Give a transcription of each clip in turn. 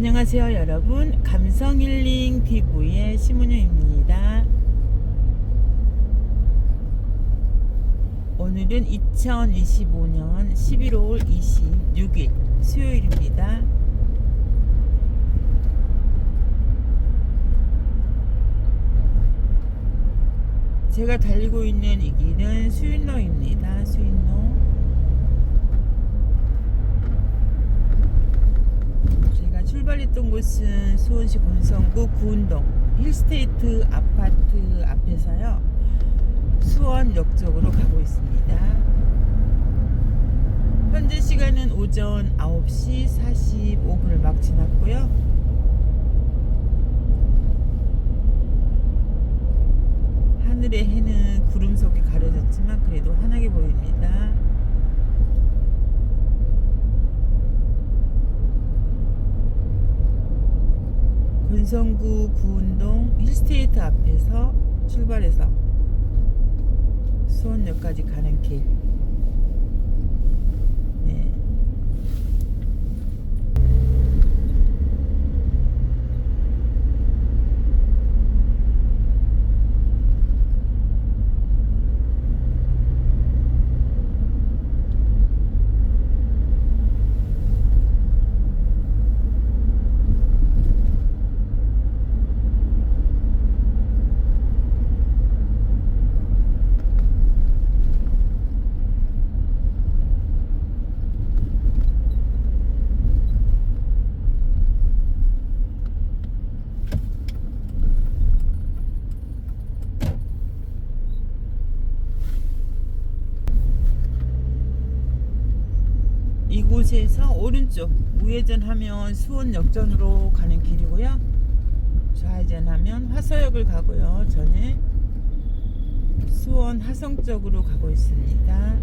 안녕하세요 여러분. 감성힐링 TV의 심은유입니다. 오늘은 2025년 11월 26일 수요일입니다. 제가 달리고 있는 이 길은 수인로입니다. 수인로 출발했던 곳은 수원시 권성구 구운동 힐스테이트 아파트 앞에서요. 수원역 쪽으로 가고 있습니다. 현재 시간은 오전 9시 45분을 막 지났고요. 하늘의 해는 구름 속에 가려졌지만 그래도 환하게 보입니다. 권성구 구운동 힐스테이트 앞에서 출발해서 수원역까지 가는 길. 이곳에서 오른쪽 우회전하면 수원역전으로 가는 길이고요. 좌회전하면 화서역을 가고요. 저는 수원 하성 쪽으로 가고 있습니다.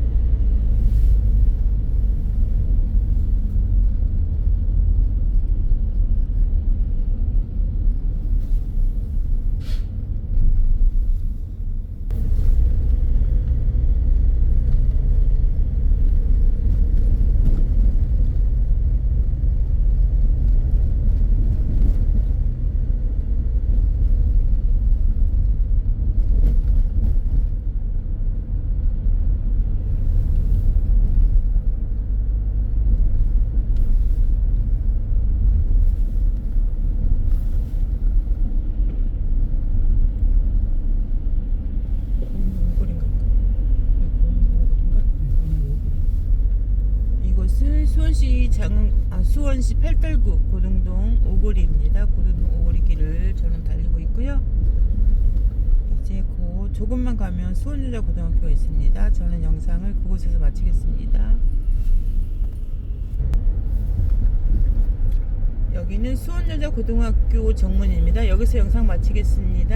이곳은 수원시 장, 아, 수원시 팔달구 고등동 오거리입니다. 고등동 오거리 길을 저는 달리고 있고요. 이제 곧 조금만 가면 수원여자 고등학교가 있습니다. 저는 영상을 그곳에서 마치겠습니다. 여기는 수원여자 고등학교 정문입니다. 여기서 영상 마치겠습니다.